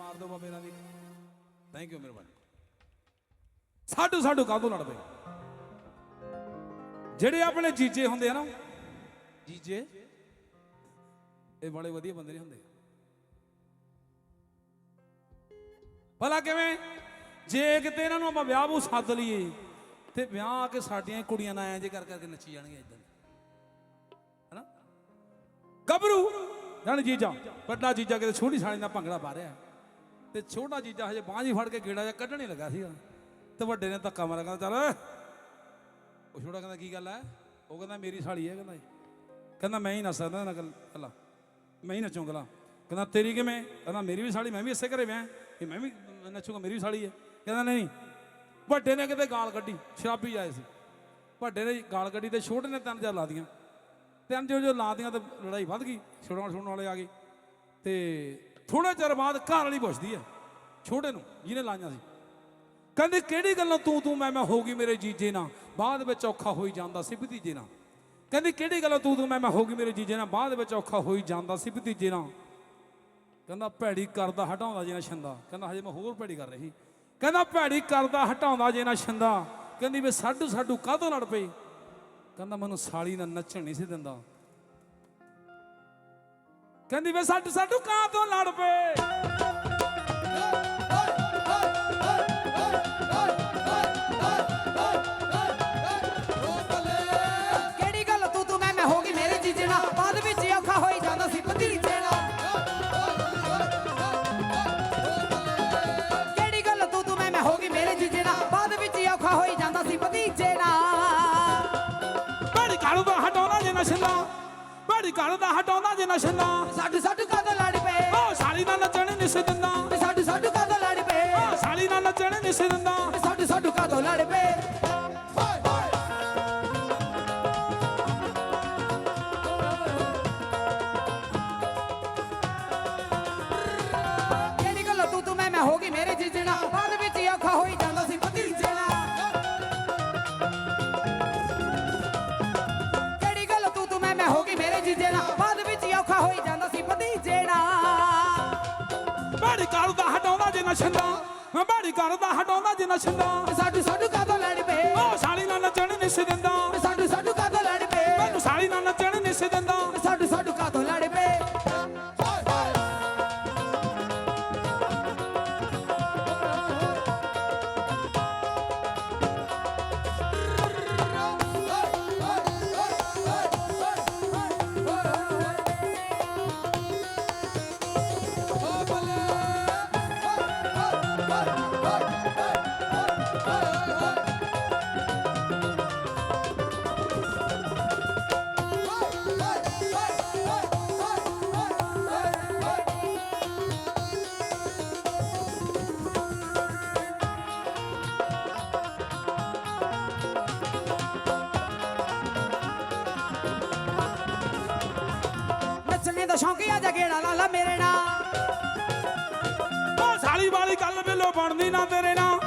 ਮਾਰ ਦਿਓ ਬਾਬੇ ਇਹਨਾਂ ਦੀ। ਥੈਂਕ ਯੂ ਮਿਹਰਬਾਨੀ। ਸਾਡੂ ਸਾਡੂ ਕਾਹਦੋਂ ਲੜ ਜਿਹੜੇ ਆਪਣੇ ਜੀਜੇ ਹੁੰਦੇ ਆ ਨਾ, ਜੀਜੇ, ਇਹ ਬੜੇ ਵਧੀਆ ਬੰਦੇ ਨਹੀਂ ਹੁੰਦੇ। ਭਲਾ ਕਿਵੇਂ? ਜੇ ਕਿਤੇ ਇਹਨਾਂ ਨੂੰ ਆਪਾਂ ਵਿਆਹ ਨੂੰ ਸੱਦ ਲਈਏ, ਤੇ ਵਿਆਹ ਆ ਕੇ ਸਾਡੀਆਂ ਕੁੜੀਆਂ ਨਾਲ ਐਂ ਜੇ ਕਰ ਕਰਕੇ ਨੱਚੀ ਜਾਣਗੀਆਂ ਇਦਾਂ ਹੈਨਾ? ਗੱਭਰੂ! ਜਾਣ ਜੀਜਾ, ਵੱਡਾ ਜੀਜਾ ਕਿਤੇ ਛੋਟੀ ਸਾਲੀ ਨਾਲ ਭੰਗੜਾ ਪਾ ਰਿਹਾ। ਤੇ ਛੋਟਾ ਜੀਜਾ ਹਜੇ ਬਾਂਹ ਹੀ ਫੜ ਕੇ ਗੇੜਾ ਜਿਹਾ ਕੱਢਣ ਹੀ ਲੱਗਾ ਸੀਗਾ। ਤੇ ਵੱਡੇ ਨੇ ਧੱਕਾ ਮਾਰਿਆ, ਕਹਿੰਦਾ, ਚੱਲ ਉਹ ਛੋਟਾ ਕਹਿੰਦਾ, ਕੀ ਗੱਲ ਹੈ ਉਹ ਕਹਿੰਦਾ, ਮੇਰੀ ਸਾਲੀ ਹੈ ਕਹਿੰਦਾ ਇਹ। ਕਹਿੰਦਾ, ਮੈਂ ਹੀ ਨੱਚ ਸਕਦਾ ਨਾ ਕੱਲਾ ਮੈਂ ਹੀ ਨੱਚੂੰਗਾ ਕਹਿੰਦਾ, ਤੇਰੀ ਕਿਵੇਂ? ਕਹਿੰਦਾ, ਮੇਰੀ ਵੀ ਸਾਲੀ, ਮੈਂ ਵੀ ਇਸੇ ਘਰੇ ਵਿਆਹ। ਕਿ ਮੈਂ ਵੀ ਨੱਚੂਗਾ, ਮੇਰੀ ਵੀ ਸਾਲੀ ਹੈ ਕਹਿੰਦਾ, ਨਹੀਂ ਵੱਡੇ ਨੇ ਕਿਤੇ ਗਾਲ ਕੱਢੀ, ਸ਼ਰਾਬੀ ਆਏ ਸੀ। ਵੱਡੇ ਨੇ ਗਾਲ ਕੱਢੀ ਤੇ ਛੋਟੇ ਨੇ ਤਿੰਨ ਚਾਰ ਲਾ ਦੀਆਂ ਤਿੰਨ ਜੋ ਜੋ ਲਾ ਦੀਆਂ ਤੇ ਲੜਾਈ ਵੱਧ ਗਈ ਛੋੜਾਉਣ ਛੋੜਨ ਵਾਲੇ ਆ ਗਏ। ਤੇ ਥੋੜੇ ਚਿਰ ਬਾਅਦ ਘਰ ਵਾਲੀ ਪੁੱਛਦੀ ਹੈ ਛੋਟੇ ਨੂੰ, ਜਿਹਨੇ ਲਾਈਆਂ ਸੀ। ਕਹਿੰਦੀ, ਕਿਹੜੀ ਗੱਲਾਂ ਤੂੰ ਤੂੰ, ਮੈਂ ਮੈਂ ਹੋ ਗਈ ਮੇਰੇ ਜੀਜੇ ਨਾਲ? ਬਾਅਦ ਵਿੱਚ ਔਖਾ ਹੋਈ ਜਾਂਦਾ ਸੀ ਭਤੀਜੇ ਨਾਲ। ਕਹਿੰਦੀ, ਕਿਹੜੀ ਗੱਲਾਂ ਤੂੰ ਤੂੰ, ਮੈਂ ਮੈਂ ਹੋ ਗਈ ਮੇਰੇ ਜੀਜੇ ਨਾਲ? ਬਾਅਦ ਵਿੱਚ ਔਖਾ ਹੋਈ ਜਾਂਦਾ ਸੀ ਭਤੀਜੇ ਨਾਲ। ਕਹਿੰਦਾ, ਭੈੜੀ ਕਰਦਾ ਹਟਾਉਂਦਾ ਜੇ ਨਾ ਛੰਦਾ। ਕਹਿੰਦਾ, ਹਜੇ ਮੈਂ ਹੋਰ ਭੈੜੀ ਕਰ ਰਹੀ। ਕਹਿੰਦਾ, ਭੈੜੀ ਕਰਦਾ ਹਟਾਉਂਦਾ ਜੇ ਨਾ ਛੰਦਾ। ਕਹਿੰਦੀ, ਵੇ ਸਾਡੂ ਸਾਡੂ ਕਾਹਤੋਂ ਲੜ ਪਈ? ਕਹਿੰਦਾ, ਮੈਨੂੰ ਸਾਲੀ ਨਾਲ ਨੱਚਣ ਨਹੀਂ ਸੀ ਦਿੰਦਾ। ਕਹਿੰਦੀ ਵੇ ਸਾਡੂ ਸਾਡੂ ਕਾਹਤੋਂ ਲੜ ਪਏ। ਕਿਹੜੀ ਗੱਲ ਤੂੰ ਤੂੰ ਮੈਂ ਮੈਂ ਹੋ ਗਈ ਮੇਰੇ ਜੀਜੇ ਨਾਲ ਬਾਅਦ ਵਿੱਚ ਹੀ ਔਖਾ ਹੋਈ ਭੈੜੀ ਕਰਦਾ ਹਟਾਉਂਦਾ ਜੇ ਨਾ ਛੰਦਾ। ਮੈਂ ਭੈੜੀ ਕਰਦਾ ਹਟਾਉਂਦਾ ਜੇ ਨਾ ਛੰਦਾ। ਵੀ ਸਾਡੂ ਸਾਡੂ ਕਦੋਂ ਲੜ ਪਏ? ਓ ਸਾਲੀ ਨਾਲ ਨੱਚਣ ਨਹੀਂ ਸੀ ਦਿੰਦਾ। ਸਾਡੂ ਸਾਡੂ ਕਦੋਂ ਲੜ ਪਏ? ਮੈਨੂੰ ਸਾਲੀ ਨਾਲ ਨੱਚਣ ਨਹੀਂ ਸੀ ਦਿੰਦਾ। ਸਾਡੂ ਨੱਚਣੇ ਸਾਲੀ ਵਾਲੀ ਗੱਲ ਬਿੱਲੋ ਬਣਦੀ ਨਾ ਤੇਰੇ ਨਾਲ।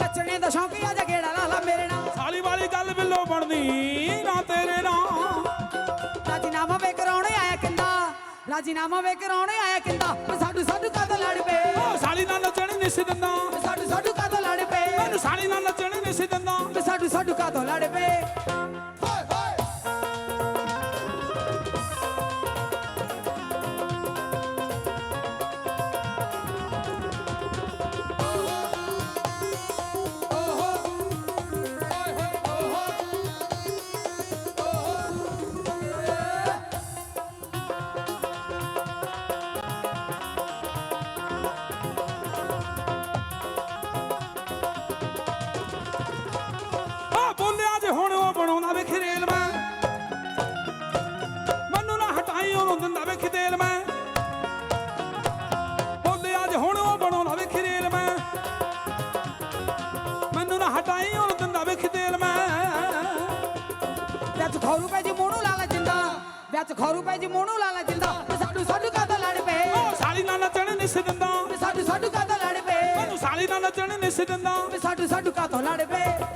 ਨੱਚਣੇ ਦਾ ਸ਼ੌਂਕ ਆ ਜਾ ਗੇੜਾ ਲਾ ਲਾ ਮੇਰੇ ਨਾਲ। ਸਾਲੀ ਵਾਲੀ ਗੱਲ ਬਿੱਲੋ ਬਣਦੀ ਨਾ ਤੇਰੇ ਨਾਲ। ਰਾਜੀਨਾਮਾ ਵੇ ਕਰਾਉਣੇ ਆਇਆ ਕਿੰਦਾ ਰਾਜੀਨਾਮਾ ਵੇ ਕਰਾਉਣੇ ਆਇਆ ਕਿੰਦਾ ਸਾਡੂ ਸਾਡੂ ਕਦੋਂ ਲੜ ਪਏ? ਓ ਸਾਲੀ ਨਾਲ ਨੱਚਣ ਨਹੀਂ ਸੀ ਦਿੰਦਾ। ਸਾਡੂ ਸਾਡੂ ਕਦੋਂ ਲੜ ਪਏ? ਮੈਨੂੰ ਸਾਲੀ ਨਾਲ ਨੱਚਣ ਨਹੀਂ ਸੀ ਦਿੰਦਾ। ਸਾਡੂ ਸਾਡੂ ਕਦੋਂ ਲੜ ਪਏ? ਵਿੱਚ ਖੌਰੂ ਪੈ ਜੀ ਮੂੰਹ ਲਾ ਲਾ ਜਿੰਦਾ। ਵੀ ਸਾਡੂ ਸਾਡੂ ਕਦੋਂ ਲੜ ਪਏ। ਓ ਸਾਲੀ ਨਾਲ ਨੱਚਣ ਨਹੀਂ ਸੀ ਦਿੰਦਾ। ਵੀ ਸਾਡੂ ਸਾਡੂ ਕਦੋਂ ਲੜ ਪਏ। ਮੈਨੂੰ ਸਾਲੀ ਨਾਲ ਨੱਚਣ ਨਹੀਂ ਸੀ ਦਿੰਦਾ। ਵੀ ਸਾਡੂ ਸਾਡੂ ਕਦੋਂ ਲੜ ਪਏ।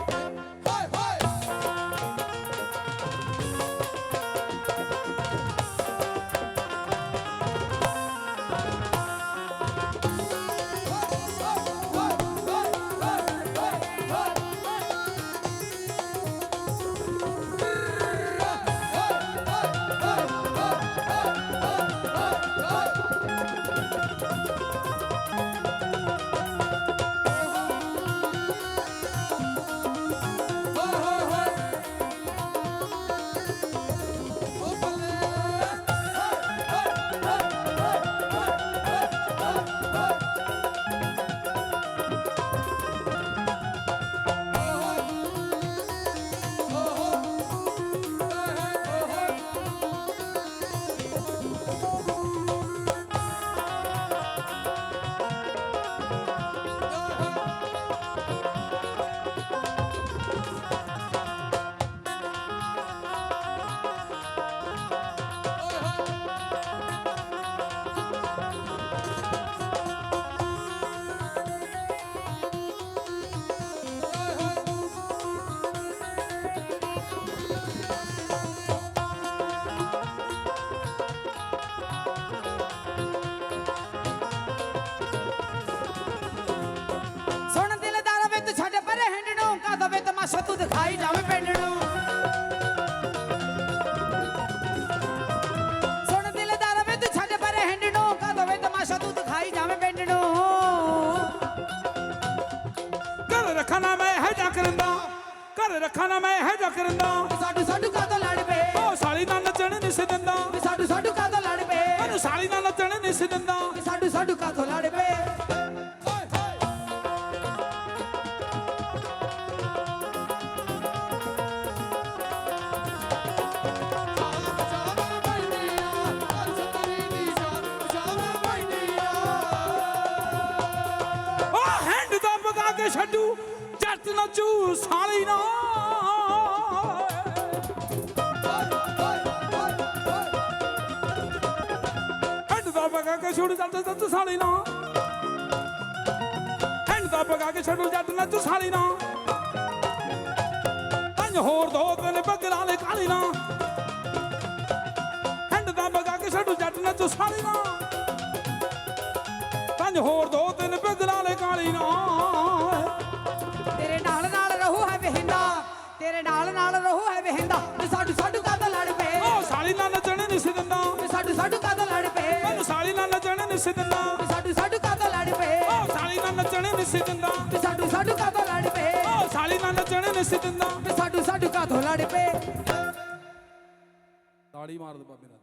ਖਾਈ ਜਾਵੇਂ ਪਿੰਡ ਨੂੰ ਸੁਣ ਦਿਲਦਾਰ ਵੇ ਤੂੰ ਛੱਡ ਪਰੇ ਹਿੰਡ ਨੂੰ ਕਦੋਂ ਵੇ ਤਮਾਸ਼ਾ ਤੂੰ ਦਿਖਾਈ ਜਾਵੇਂ ਪਿੰਡ ਨੂੰ ਘਰ ਰੱਖਾ ਨਾ ਮੈਂ ਇਹ ਜਾ ਕਰੰਦਾ ਘਰ ਰੱਖਾ ਨਾ ਮੈਂ ਇਹ ਜਾ ਕਰੰਦਾ। ਸਾਡੂ ਸਾਡੂ ਕਾਹਤੋਂ ਲੜ ਪਏ? ਉਹ ਸਾਲੀ ਨਾਲ ਨੱਚਣ ਨਹੀਂ ਸੀ ਦਿੰਦਾ। ਸਾਡੂ ਸਾਡੂ ਕਾਹਤੋਂ ਲੜ ਪਏ? ਮੈਨੂੰ ਸਾਲੀ ਨਾਲ ਨੱਚਣ ਨਹੀਂ ਸੀ ਦਿੰਦਾ। ਸਾਡੂ ਸਾਡੂ ਕਾਹਤੋਂ ਛੱਡੂ, ਜੱਟ ਨੱਚੂ ਸਾਲੀ ਨਾਲ ਹੈਂਡ ਦਾ ਬਗਾ ਕੇ ਛੱਡੂ ਜੱਟ ਨੱਚੂ ਸਾਲੀ ਨਾਲ ਹੈਂਡ ਦਾ ਬਗਾ ਕੇ ਛੱਡੂ, ਜੱਟ ਨੱਚੂ ਸਾਲੀ ਨਾਲ ਪੰਜ ਹੋਰ ਦੋ ਤਿੰਨ ਬਗਲਾਂ ਨੇ ਕਾਲੀ ਨਾ। ਹੈਂਡ ਦਾ ਬਗਾ ਕੇ ਛੱਡੂ, ਜੱਟ ਨੱਚੂ ਸਾਲੀ ਨਾਲ ਪੰਜ ਹੋਰ ਦੋ ਤਿੰਨ ਸਾਲੀ ਨਾਲ ਨੱਚਣ ਨਹੀਂ ਸੀ ਦਿੰਦਾ। ਸਾਡੂ ਸਾਡੂ ਕਾਹਤੋਂ ਲੜ ਪਏ ਉਹ ਸਾਲੀ ਨਾਲ ਨੱਚਣ ਨਹੀਂ ਸੀ ਦਿੰਦਾ। ਸਾਡੂ ਸਾਡੂ ਕਾਹਤੋਂ ਲੜ ਪਏ ਉਹ ਸਾਲੀ ਨਾਲ ਨੱਚਣ ਨਹੀਂ ਸੀ ਦਿੰਦਾ। ਸਾਡੂ ਸਾਡੂ ਕਾਹਤੋਂ ਲੜ ਪਏ ਤਾੜੀ ਮਾਰ ਦੇ ਬਾਬੇ ਨਾਲ।